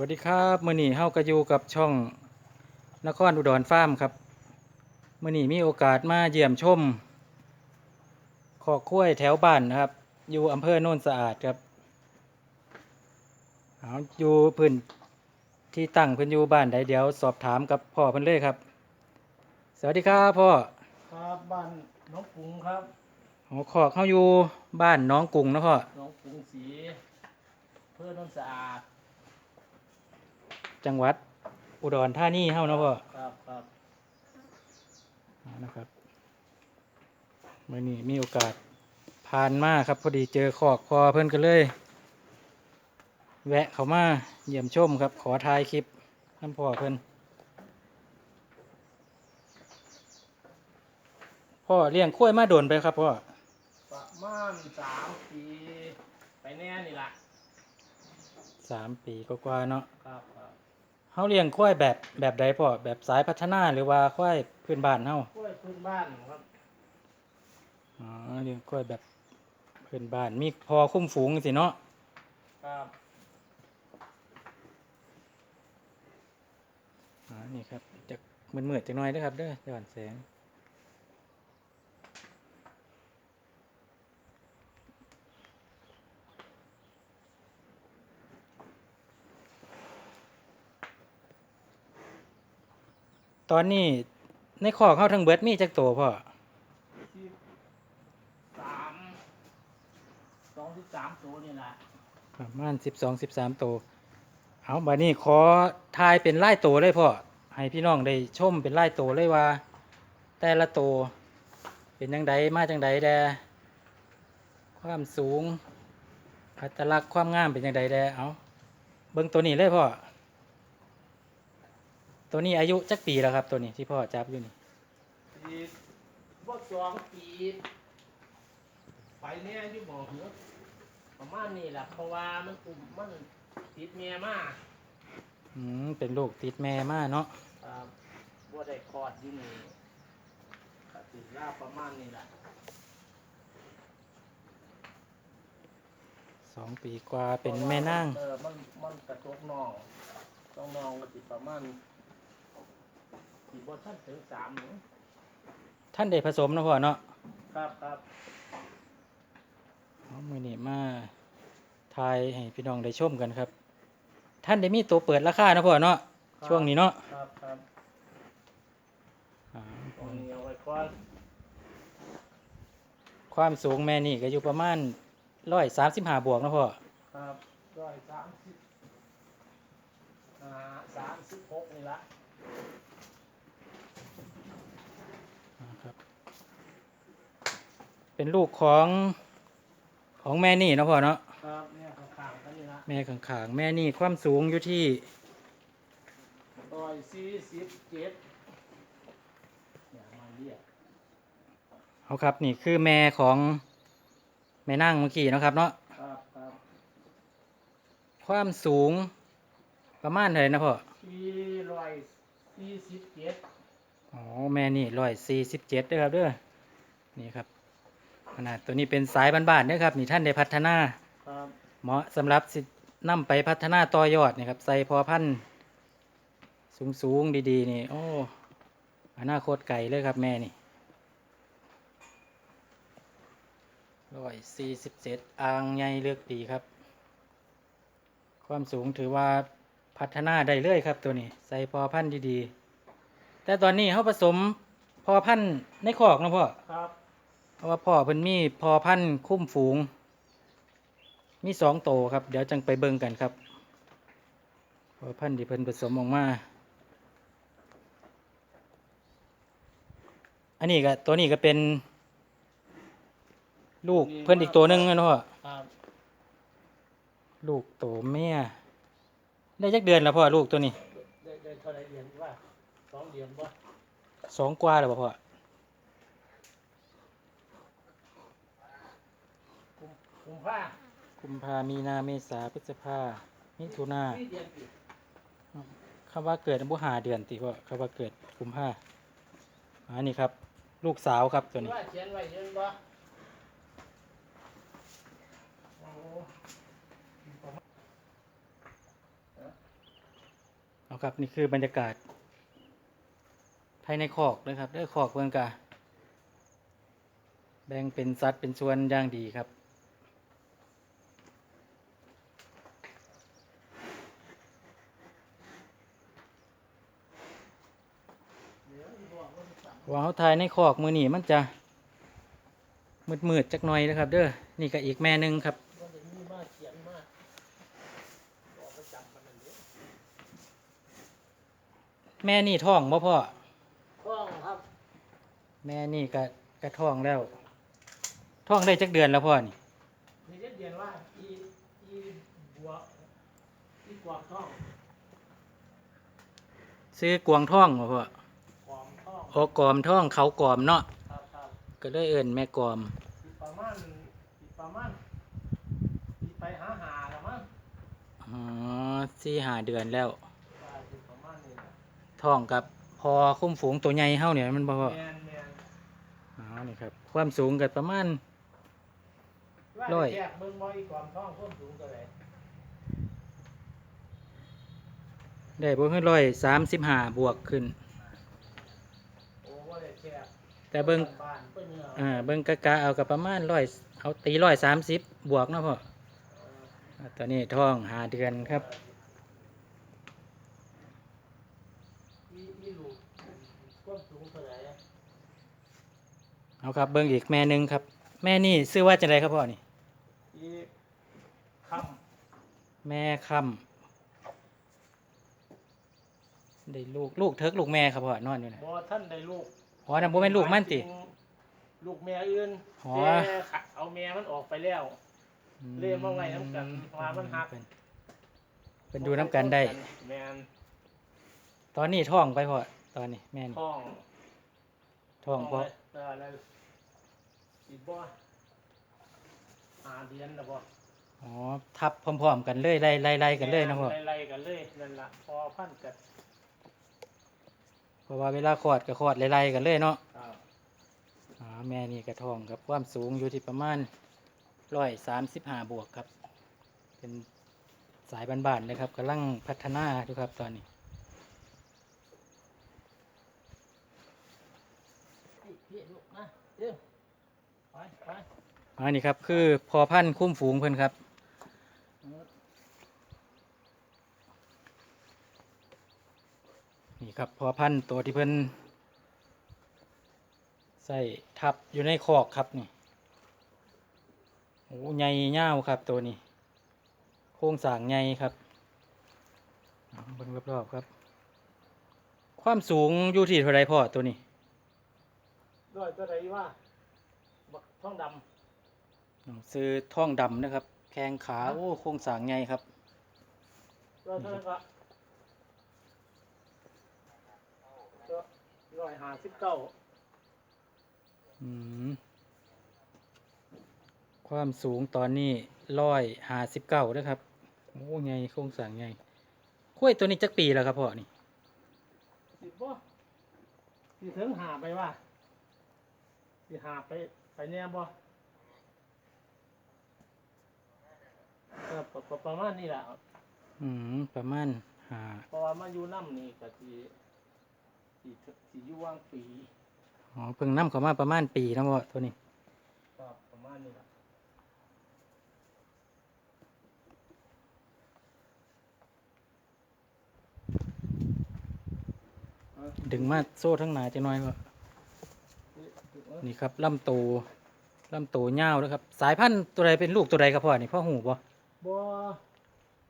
วัสดีครับมื่อนี้เฮาก็อยู่กับช่องนครอุดรฟาร์มครับมื่อนี้มีโอกาสมาเยี่ยมชมคอกคุ้วยแถวบ้านนะครับ อยู่อำเภอโน่นสะอาดครับเอาอยู่พื้นที่ตั้งเพิ่นอยู่บ้านใดเดี๋ยวสอบถามกับพ่อเพิ่นเลยครับ สวัสดีครับพ่อครับบ้านน้องกรุงครับโอ้คอกเฮาอยู่บ้านหน้องกรุงเนาะพ่อน้องกรุงศรีเพื่อนนนสะอาด จังหวัด อุดรธานีเฮาเนาะพ่อครับครับเอานะครับมื่อนี้มีโอกาสผ่านมาครับ พอดีเจอขอกคอเพิ่นก็เลย แวะเขามาเยี่ยมชมครับ ขอถ่ายคลิปน้ำพ่อเพิ่นพ่อเลี้ยงข้วยมาโดนไปครับพ่อประมาณสามปีไปแน่นี่ละสามปีกว่าๆเนาะครับครับ เฮาเลี้ยงข้วยแบบแบบใดพ่อแบบสายพัฒนาหรือว่าข้วยพื้นบ้านเฮากล้วยพื้นบ้านครับอ๋อเลี้ยงข้วยแบบพื้นบ้านมีพอคุ้มฝูงสิเนาะครับอ๋อนี่ครับจะมืดๆจังหน่อยนะครับเด้อย้อนแสง ตอนนี้ในคอกเข้าทั้งเบิดมีจักโตพ่อที่สามสองที่สามตัวนี่แหละประมาณสิบสองสิบสามโตเอาบัดนี้ขอทายเป็นไล่โตเลยพ่อให้พี่น้องได้ชมเป็นไล่โตเลยว่า แต่ละโตเป็นจังไดมาจังไดแดความสูงอัตลักษณ์ความงามเป็นจังไดแดเอาเบิ่งตัวนี้เลยพ่อ ตัวนี้อายุจักปีแล้วครับ ตัวนี้ที่พ่อจับอยู่นี่ที่บ่สองปี ไปแน่ที่บอกเหรอประมาณนี้แหละเพราะว่ามันกลุ่มมันติดเมียมากอืมเป็นลูกติดแม่มาเนาะครับบัวได้คลอดที่นี่ก็ติดลาประมาณนี้แหละสองปีกว่าเป็นแม่นางเออมันมันกระทบน้องต้องน้องก็ติดประมาณติด บ่ท่านถึงสามหนึ่งท่านได้ผสมเนาะพ่อเนาะครับครับเอามือนี้มาทายให้พี่น้องได้ชมกันครับ ท่านได้มีตัวเปิดราคาเนาะพ่อเนาะช่วงนี้เนาะครับครับอ่าตรงนี้เอาไว้ก่อนความสูงแม่นี่ก็อยู่ประมาณร้อยสามสิบห้าบวกเนาะพ่อครับร้อยสามสิบอ่าสามสิบหกนี่ละ อ่าครับ เป็นลูกของของแม่นี่เนาะพ่อเนาะครับเนี่ยข้างๆกันนี่ละแม่ขางๆแม่นี่ความสูงอยู่ที่ร้อยสี่สิบเจ็ดเนี่ยมาเรียกเอาครับนี่คือแม่ของแม่นั่งเมื่อกี้เนาะครับเนาะครับครับความสูงประมาณเท่าไหร่นะพ่อที่ร้อยสี่สิบเจ็ดอ๋อแม่นี่ร้อยสี่สิบเจ็ดด้วยครับเด้อนี่ครับ ขนาดตัวนี้เป็นสายบ้านๆเด้อครับนี่ท่านได้พัฒนาครับเหมาะสำหรับสินำไปพัฒนาต่อยอดนี่ครับใส่พอพันธุ์สูงๆดีๆนี่โอ้อนาคตไก่เลยครับแม่นี่ร้อยสี่สิบเจ็ดอ่างใหญ่เลือกดีครับ ความสูงถือว่าพัฒนาได้เรื่อยครับตัวนี้ ใส่พอพันธุ์ดีๆ แต่ตอนนี้เขาผสมพอพันธุ์ในคอกนะพ่อครับ เพราะว่าพ่อเพิ่นมีพอพันธุ์คุ้มฝูง มีสองโตวครับ เดี๋ยวจังไปเบิ่งกันครับ พอพันธุ์ที่เพิ่นผสมออกมา อันนี้ก็ตัวนี้ก็เป็น ลูกเพิ่นอีกตัวหนึงนะพ่อครับลูกโตแม่ ได้จักเดือนแล้วพ่อลูกตัวนี้ ได้ได้เท่าไหรเดือนว่าสองเดือนบ่สองกว่าแล้วบ่พ่อ กุมกุมภากุมภามีนาเมษาพฤษภามิถุนาสี่เดือนติดคำว่าเกิดบุหาเดือนติพ่อคำว่าเกิดกุมภาอันนี้ครับ ลูกสาวครับตัวนี้ว่าเขียนไว้เยอะบ่โอ้เอาครับนี่คือบรรยากาศ ภายในคอกเลยครับได้อคอกเมืองกาแบ่งเป็นสัดเป็นส่วนอย่างดีครับ เดี๋ยวอีบอก ว่าเขาทายในคอกมือหนีมันจะมืดๆจักหน่อยนะครับ เด้อนี่ก็อีกแม่หนึ่งครับแม่นี่ท้องบ่พ่อกล้องครับ แม่นี่ก็กระท้องแล้วท้องได้จักเดือนแล้วพ่อนี่นี่เรียนว่าอีอีบัวอีกวางท่องซื้อกวงท้องบ่พ่อ องโอ้กอมท้องเขากอมเนาะครับครับก็เลยเอิ้นแม่กอมอีประมาณอีประมาณอีไปหาหาละมั้งอ๋อสี่หาเดือนแล้วว่าสิประมาณนี้นะท้องกับพอคุ้มฝูงตัวใหญ่เฮาเนี่ยมันบ่พ่อแมนแมนอ๋อนี่ครับ ความสูงก็ประมาณ ว่าร้อยแจกเบิ่งบ่อีกวางท่องต้นสูงเท่าไหร่ได้บ่คือร้อยสามสิบห้าบวกขึ้น โอ้ว่าได้แจก แต่เบิ่งบ้านเพิ่นเนี่ยอ่าเบิ่งกะกะเอากับประมาณร้อยเอาตีร้อยสามสิบบวกเนาะพ่อเอออ่าตอนนี้ท้องหาเดือนครับอีอีลูกความสูงเท่าไหร่เอาครับเบิ่งอีกแม่หนึงครับ แม่นี่ชื่อว่าจังไดครับพ่อนี่อีคแม่คำได้ลูกลูกเทิกลูกแม่ครับพ่อนอนอยู่นะำบ่ท่านได้ลูก อ๋อนั่นบ่แม่นลูกมันติ ลูกแม่อื่นอ๋อ แต่ขะเอาแม่มันออกไปแล้วเรียกว่าไงน้ำกันว่ามันหักเป็นเป็นดูน้ำกันได้ แมนตอนนี้ท้องไปพ่อตอนนี้แม่นี่ท้องท้องพ่อไว้เออแล้วอีกบ่หาเดือนแล้วบ่อ๋อทับพร้อมๆกันเลยไล่ไล่ไล่กันเลยนะพ่อไล่ๆกันเลยนั่นล่ะพอพันกัน เพราะว่าเวลาคลอดก็คลอดไล่ๆกันเลยเนาะอ่าอ๋อแม่นี่กระท้องครับความสูงอยู่ที่ประมาณร้อยสามสิบห้าบวกครับ เป็นสายบ้านๆเลยครับกำลังพัฒนาอยู่ครับตอนนี้ พี่พี่ลูกนะเดี๋ยวไปไป อันนี้ครับคือพอพันธุ์คุ้มฝูงเพิ่นครับ นี่ครับพอพันธุ์ตัวที่เพิ่นใส่ทับอยู่ในคอกครับนี่โอ้ใหญ่ยาวครับตัวนี้ โครงสร้างใหญ่ครับเอาเบิ่งรอบๆครับ ความสูงอยู่ที่เท่าไรพ่อตัวนี้ด้วยตัวใดว่าบักท้องดซื้อท่องดำนะครับ แข้งขาโอ้โครงสร้างใหญ่ครับำด้วยเท่านั้น ก็ตัวร้อยห้าสิบเก้าอืมความสูงตอนนี้ร้อยหาสิบเก้านะครับโอ้ใหญ่โครงสร้างใหญ่ข้วยตัวนี้จักปีแล้วครับพ่อนี่สิบบ่สิถึงหาไปว่าสิหาไปไปแน่บ่เออประประประมาณนี้แหละอืมประมาณหาเพราะว่ามาอยู่น้ำนี่ก็สิ สิถึสิอยู่ว่างปีอ๋อเพิ่งนํเข้ามาประมาณปีแล้วพ่อตัวนี้ก็ประมาณนี้แหละดึงมาโซ่ทั้งหนาจะน้อยพ่อนี่ครับลำโตลำโตยาวนะครับ สายพันธุ์ตัวใดเป็นลูกตัวใดครับพ่อนี่พ่อหูบ่บ่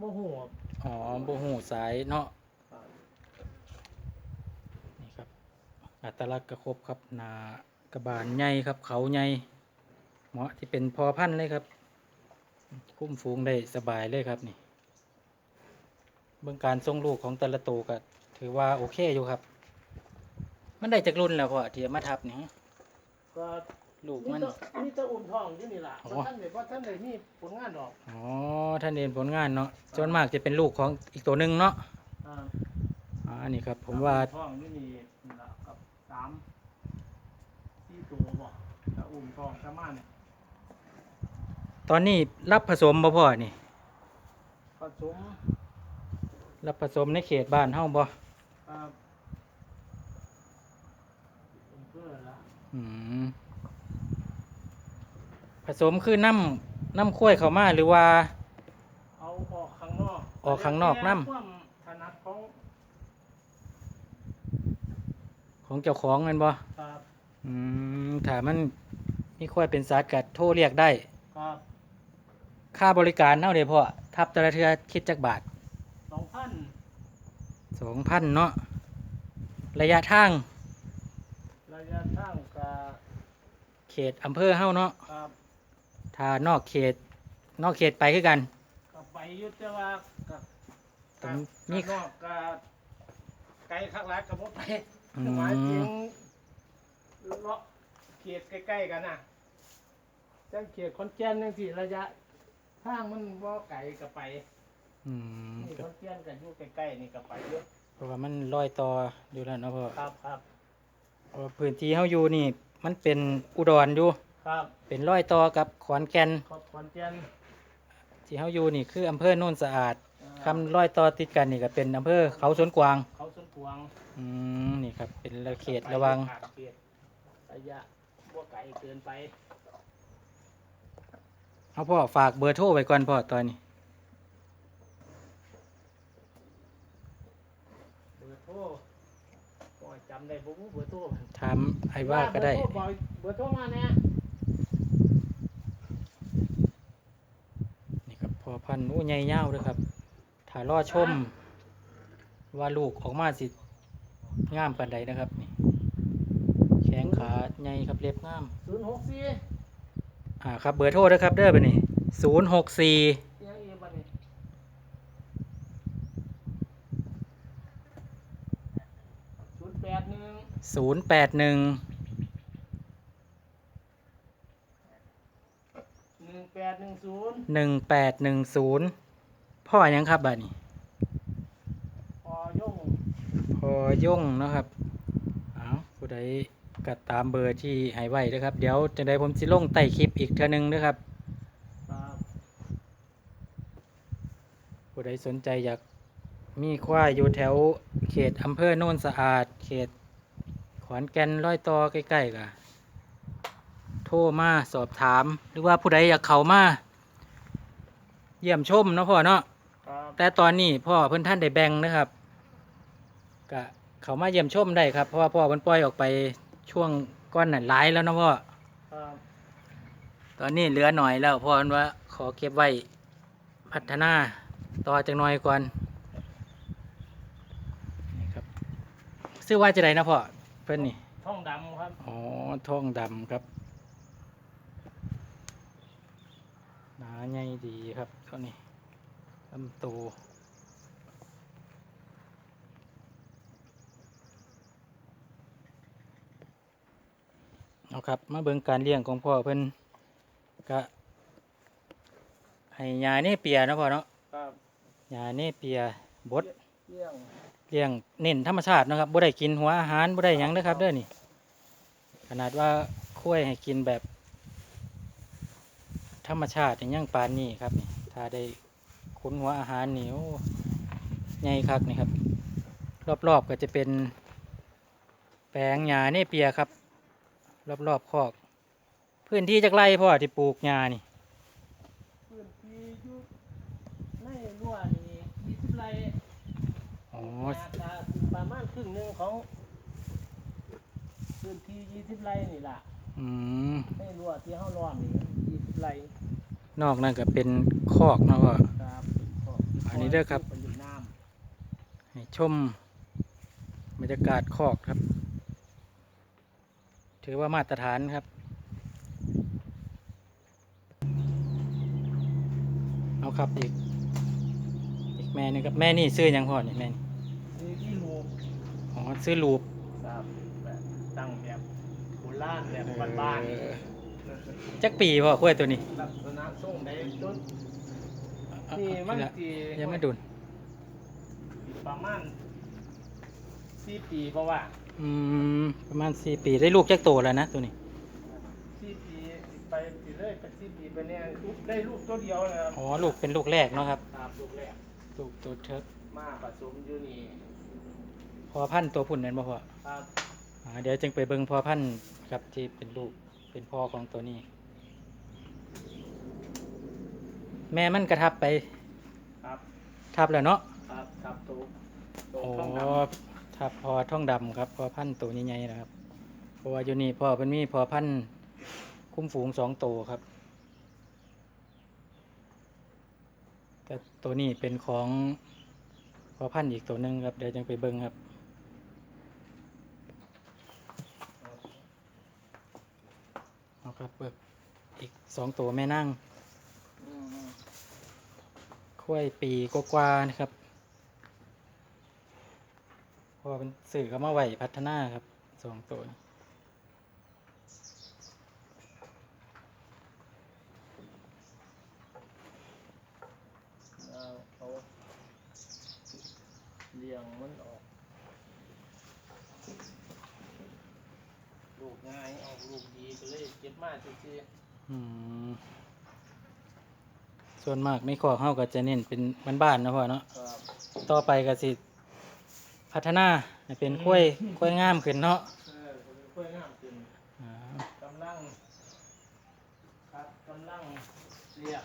บ่ฮู้อ๋อบ่หูสายเนาะ นี่ครับ อัตลักษณ์กระครบครับหนากระบาลใหญ่ครับ เขาใหญ่เหมาะที่เป็นพอพันธุ์เลยครับ คุ้มฟูงได้สบายเลยครับนี่เบื้องการทรงลูกของแต่ละตัวก็ถือว่าโอเคอยู่ครับ มันได้จากรุ่นแล้วพอที่เอามาทับนี่ฮะก็ลูกมีมันแต่มีแต่อุ่มท้องอยู่นี่ล่ะอ๋อบ่ท่านได้บ่ท่านได้มีผลงานดอกอ๋อท่านเรียนผลงานเนาะส่วนมากจะเป็นลูกของอีกตัวหนึ่งเนาะอ่าอ๋ออั นนี้ครับ ผมว่าท้องอยู่นี่นี่ล่ะกับสามสี่ตัวบ่ถ้าอุ่มท้องประมาณตอนนี้รับผสมบ่พ่อนี่ ผสมแล้วผสมในเขตบ้านเฮาบ่ครับอำเภอละอืมผสมคือน้ำน้ำข้วยเข้ามาหรือว่า เอาออกข้างนอก ออกข้างนอกนำ แต่ความถนัดของ ของเจ้าของแม่นบ่ครับอืมถ้ามันมีข้วยเป็นสัตว์ก็โทรเรียกได้ ครับค่าบริการเท่าเด้พ่อทับแต่ละเทือคิดจักบาทสองพัน2,000เนาะระยะทางระยะทางกับเขตอำเภอเฮาเนาะครับถ้านอกเขต นอกเขตไปคือกัน กับไปอยุติว่ากับผมมีมีนอกกับไกลข้างหลังกับผมไป อืหมายถึมงเลาะเขตใกล้ๆกันนะจังเขตคอนแก่นจังที่ระยะทางมันบ่ไกลกับไปอืมนี่คอนแก่นกันอยู่ใกล้ๆนี่ก็ไปเยอะเพราะว่ามันลอยต่ออยู่แล้วเนาะพ่อครับครับเพราะว่าพื้นที่เฮาอยู่นี่ มันเป็นอุดรอยู่ ครับเป็นรอยต่อกับขอนแก่นขอบคอนแก่นที่เฮาอยู่นี่คืออำเภอโน่นสะอาดอ่าคำรอยต่อติดกันนี่ก็เป็นอำเภอเขาสวนกวางเขาส วนกวางอืมนี่ครับ เป็นเขตระวังขาดเขตระยะบ่ไกลเกินไปเอาพ่อฝากเบอร์โทรไว้ก่อนพ่อตอนนี้ เบอร์โทรโอ้ยจำได้บ่รู้เบอร์โทรถามไอ้ว่าก็ได้ เบอร์โทรบอกเบอร์โทรมาเนี่ยนี่ครับพ่อพันธุ์อู้ใหญ่ยาวเด้วยครับถ้ารอชม ว่าลูกออกมาสิงามปานใดนะครับนี่แข้งขาใหญ่ครับเล็บงามศูนย์หกสี่อ่าครับเบอร์โทรนะครับเด้อไปนี่ศูนย์หกสี่ยังอีกบัดนี้ศูนย์แปดหนึ่งศูนย์แปดหนึ่งหนึ่งแปดหนึ่งศูนย์หนึ่งแปดหนึ่งศูนย์พ่อหยังครับบัดนี้ พอย่ง พ อย่งเนาะครับเอาผู้ใดก็ตามเบอร์ที่ให้ไว้นะครับ เดี๋ยวจังใดผมสิลงใต้คลิปอีกเท่านึงนะครับครับผู้ใดสนใจอยากมีควายอยู่แถวเขตอำเภอโน่นสะอาด เขตขอนแก่นร้อยต่อใกล้ๆกะโทรมาสอบถาม หรือว่าผู้ใดอยากเข้ามา เยี่ยมชมเนาะพ่อเนาะครับแต่ตอนนี้พ่อเพิ่นท่านได้แบ่งนะครับ ก็เขามาเยี่ยมชมได้ครับ เพราะว่าพ่อเพิ่นปล่อยออกไปช่วงก้อนนั้นหลายแล้วเนาะพ่อครับตอนนี้เหลือหน่อยแล้วพ่อเพิ่นว่าขอเก็บไว้พัฒนาต่อจักหน่อยก่อนนี่ครับซื้อว่าจะไดนะพ่อเพิ่นนี่ท่องดำครับอ๋อทองดำครับหนาใหญ่ดีครับตัวนี้ลำตัว เอาครับ มาเบิ่งการเลี้ยงของพ่อเพิ่นก็ให้ยาเนเปียเนาะพ่อเนาะครับยาเนเปียบดเลี้ยงเลี้ยงเน้นธรรมชาติเนาะครับบ่ได้กินหัวอาหารบ่ได้หยังเด้อครับเด้อนี่ ขนาดว่าคุ้ยให้กินแบบ ธรรมชาติอย่างยังปานนี้ครับนี่ถ้าได้คุ้นหัวอาหารนี่โอ้ใหญ่คักนี่ครับ รอบๆก็จะเป็น แปลงหญ้าเนเปียครับ รอบๆคอก พื้นที่จักไรพ่อที่ปลูกหญ้านี่ พื้นที่อยู่ในรั้วนี่ยี่สิบไร่อ๋อ น่าจะประมาณครึ่งหนึ่งของ พื้นที่ยี่สิบไร่นี่ล่ะอืม ในรั้วที่เฮาล้อมนี่ยี่สิบไร่นอกนั้นก็เป็นคอกเนาะพ่อ ครับอันนี้เด้อครับ เป็นอยู่น้ให้ชมบรรยากาศคอกครับ ถือว่ามาตรฐานครับ เอาครับอีก อีกแม่หนึงครับ แม่นี่ซื้อหยังพ่อนี่แม่นี่ำนี่ที่ลูกอ๋อซื้อลูปครับแบบตั้งแบบโบราณแบบบ้านเออจักปีพ่อกล้วยตัวนี้ๆลักษณะทรงใดจนนี่มันเอาละสิยังไม่ดุนประมาณสี่ปีเพราะว่า อืมประมาณสี่ปีได้ลูกจักโตแล้วนะตัวนี้สี่ปีไปสิเลยไปสี่ปีไปเนี่ยลูกได้ลูกตัวเดียวนะครับอ๋อลูกเป็นลูกแรกเนาะครับครับลูกแรกลูกตัวเทิร์กมมาผสมอยู่นี่พอพันธุ์ตัวพุ่นนั่นบ่พ่อครับอ่าเดี๋ยวจึงไปเบิ่งพอพันธุ์ครับที่เป็นลูกเป็นพ่อของตัวนี้ แม่มันกระทับไปครับทับแล้วเนาะครับครับโตโตโอ้ทองด ทับพอท่องดำครับพอพันธุ์ตัวใหญ่ๆนะครับเพราะว่าอยู่นี่พ่อเป็นมีพอพันธุ์คุ้มฝูงสองตัวครับ แต่ตัวนี้เป็นของพอพันธุ์อีกตัวหนึ่งครับเดี๋ยวจึงไปเบิ่งครับำเอาครับเบิกอีกสองตัวแม่นั่งอืมคุ้ยปีกว่าๆนะครับเพ ราะว่าเป็นสื่อก็มาไหวพัฒนาครับสองตัวเอาเขาเลี้ยงมันออกลูกง่ายออกลูกดีก็เลยเก็บมาซื่ออืมส่วนมากในขอกเฮาก็จะเน้นเป็นบ้านๆนะพ่อเนาะๆครับต่อไปก็สิ พัฒนาให้เป็นคุ้ยคุ้ยงามขึ้นเนาะเออก็เป็นกล้วยงามขึ้นอ่ากำลังครับกำลังเรียก